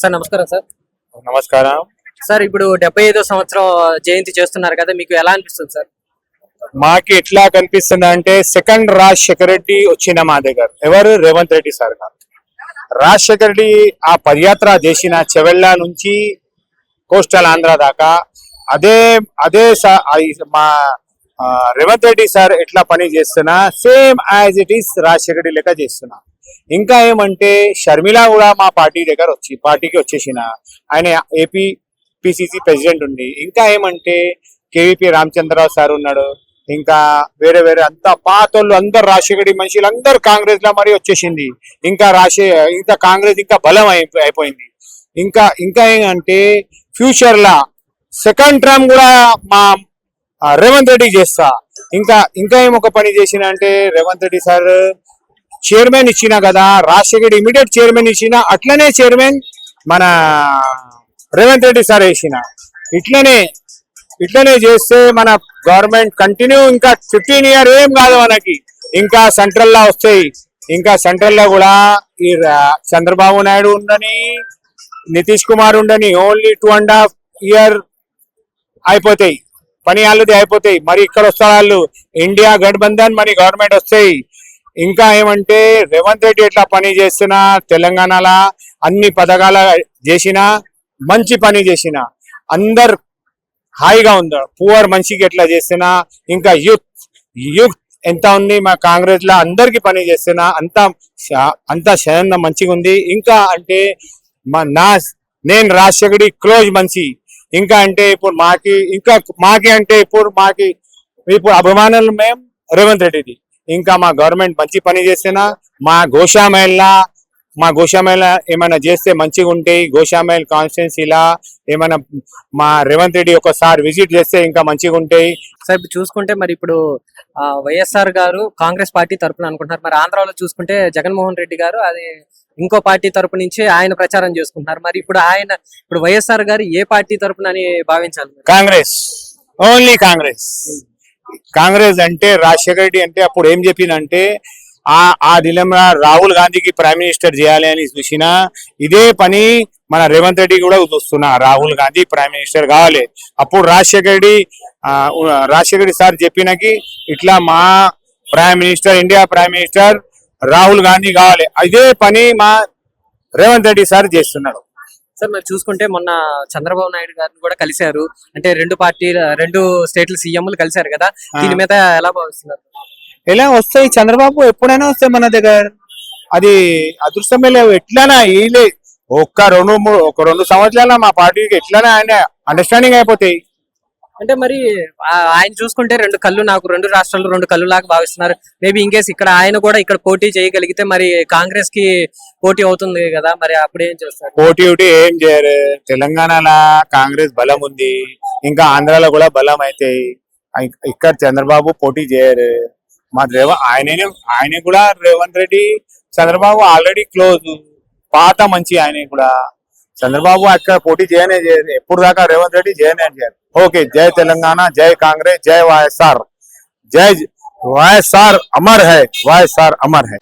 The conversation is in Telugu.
సార్ నమస్కారం సార్. నమస్కారం. సార్ ఇప్పుడు డెబ్బై ఐదో సంవత్సరం జయంతి చేస్తున్నారు కదా మీకు ఎలా అనిపిస్తుంది సార్? మాకి ఎట్లా కనిపిస్తుంది అంటే సెకండ్ రాజశేఖర రెడ్డి వచ్చిన మా దగ్గర. ఎవరు? రేవంత్ రెడ్డి సార్ గారు. రాజశేఖర రెడ్డి ఆ పదయాత్ర చేసిన చెవెళ్ళ నుంచి కోస్టల్ ఆంధ్ర దాకా అదే అదే మా రేవంత్ రెడ్డి సార్ ఎట్లా పని చేస్తున్నా same as it is Rajasekhara Reddy లెక్క చేస్తున్నా. ఇంకా ఏమంటే షర్మిల కూడా మా పార్టీ దగ్గర వచ్చి పార్టీకి వచ్చేసిన. ఆయన ఏపీ పిసిసి ప్రెసిడెంట్ ఉంది ఇంకా ఏమంటే కేవీపీ రామచంద్రరావు సార్ ఉన్నాడు. ఇంకా వేరే వేరే అంతా పాతోళ్ళు అందరు రాజశేఖరి మనుషులు అందరు కాంగ్రెస్లో మరి వచ్చేసింది. ఇంకా రాశే ఇంకా కాంగ్రెస్ ఇంకా బలం అయిపో- అయిపోయింది. ఇంకా ఇంకా ఏంటంటే ఫ్యూచర్ లా. సెకండ్ టర్మ్ కూడా మా రేవంత్ రెడ్డి చేస్తా. ఇంకా ఇంకా ఏం ఒక పని చేసిన అంటే రేవంత్ రెడ్డి సార్ చైర్మన్ ఇచ్చిన కదా రాజశేఖర్ ఇమీడియట్ చైర్మన్ ఇచ్చిన అట్లనే చైర్మన్ మన రేవంత్ రెడ్డి సార్ వేసిన. ఇట్లనే ఇట్లనే చేస్తే మన గవర్నమెంట్ కంటిన్యూ ఇంకా ఫిఫ్టీన్ ఇయర్ ఏం కాదు మనకి. ఇంకా సెంట్రల్లో వస్తాయి. ఇంకా సెంట్రల్లో కూడా ఈ రా- చంద్రబాబు నాయుడు ఉండని నితీష్ కుమార్ ఉండని only two and half year అయిపోతాయి. పని ఆల్రెడీ అయిపోతాయి. మరి ఇక్కడ వస్తారు వాళ్ళు. ఇండియా గఠబంధన్ మరి గవర్నమెంట్ వస్తాయి. ఇంకా ఏమంటే రేవంత్ రెడ్డి ఎట్లా పని చేస్తున్నా తెలంగాణలో అన్ని పథకాల చేసినా మంచి పని చేసిన అందరు హాయిగా ఉన్నారు. పువర్ మనిషికి ఎట్లా చేస్తున్నా ఇంకా యూత్ యూత్ ఎంత ఉంది మా కాంగ్రెస్లో అందరికి పని చేస్తున్నా అంతా అంత అంతా శరణ మంచిగా ఉంది ఇంకా అంటే మా నా నేను రాజశేఖరి క్లోజ్ మనిషి. ఇంకా అంటే ఇప్పుడు మాకి ఇంకా మాకి అంటే ఇప్పుడు మాకి ఇప్పుడు అభిమానులు మేము రేవంత్ రెడ్డిది. ఇంకా మా గవర్నమెంట్ మంచి పని చేసినా మా గోషామైల్లా మా గోషామైల ఏమైనా చేస్తే మంచిగా ఉంటాయి. గోషామైల్ కాన్స్టిట్యున్సీలా ఏమైనా మా రేవంత్ రెడ్డి ఒకసారి విజిట్ చేస్తే ఇంకా మంచిగా ఉంటాయి. సార్ ఇప్పుడు చూసుకుంటే మరి ఇప్పుడు వైఎస్ఆర్ గారు కాంగ్రెస్ పార్టీ తరపున అనుకుంటున్నారు. మరి ఆంధ్రాలో చూసుకుంటే జగన్మోహన్ రెడ్డి గారు అది ఇంకో పార్టీ తరపు నుంచి ఆయన ప్రచారం చేసుకుంటున్నారు. మరి ఇప్పుడు ఆయన ఇప్పుడు వైఎస్ఆర్ గారు ఏ పార్టీ తరపున అని భావించాలి? కాంగ్రెస్. ఓన్లీ కాంగ్రెస్. కాంగ్రెస్ అంటే రాజశేఖర రెడ్డి అంటే అప్పుడు ఏం చెప్పిందంటే ఆ ఆ దిలంలో రాహుల్ గాంధీకి ప్రైమ్ మినిస్టర్ చేయాలి అని చూసిన ఇదే పని మన రేవంత్ రెడ్డి కూడా చూస్తున్నా. రాహుల్ గాంధీ ప్రైమ్ మినిస్టర్ కావాలి. అప్పుడు రాజశేఖర రెడ్డి రాజశేఖర రెడ్డి సార్ చెప్పినకి ఇట్లా మా prime minister India prime minister Rahul Gandhi కావాలి. ఇదే పని మా రేవంత్ రెడ్డి సార్ చేస్తున్నాడు. సార్ మరి చూసుకుంటే మొన్న చంద్రబాబు నాయుడు గారిని కూడా కలిశారు. అంటే రెండు పార్టీల రెండు స్టేట్ల సీఎంలు కలిశారు కదా. దీని మీద ఎలా భావిస్తున్నారు? ఎలా వస్తాయి? చంద్రబాబు ఎప్పుడైనా వస్తాయి మన దగ్గర? అది అదృష్టమే లేవు. ఎట్లనా ఈలే ఒక్క రెండు మూడు ఒక రెండు సంవత్సరాల మా పార్టీకి ఎట్లనా ఆయన అండర్స్టాండింగ్ అయిపోతాయి. అంటే మరి ఆయన చూసుకుంటే రెండు కళ్ళు నాకు రెండు రాష్ట్రాలు రెండు కళ్ళు లాగా భావిస్తున్నారు మేబీ ఇంకేస్ ఇక్కడ ఆయన కూడా ఇక్కడ పోటీ చేయగలిగితే మరి కాంగ్రెస్కి పోటీ అవుతుంది కదా మరి అప్పుడు ఏం చేస్తారు? పోటీ ఒకటి ఏం చేయరు. తెలంగాణలో కాంగ్రెస్ బలం ఉంది. ఇంకా ఆంధ్రాలో కూడా బలం ఇక్- ఇక్కడ చంద్రబాబు పోటీ చేయరు. మా రేవ ఆయననే ఆయన కూడా రేవంత్ రెడ్డి చంద్రబాబు ఆల్రెడీ క్లోజ్ పాత మంచి ఆయన కూడా. చంద్రబాబు అక్కడ పోటీ చేయనే చేయరు ఎప్పుడు దాకా రేవంత్ రెడ్డి చేయనే చేయరు ఓకే జై తెలంగాణ జై కాంగ్రెస్ జై వైఎస్ఆర్. జై వైఎస్ఆర్ అమర్ హై వైఎస్ఆర్ అమర్ హై.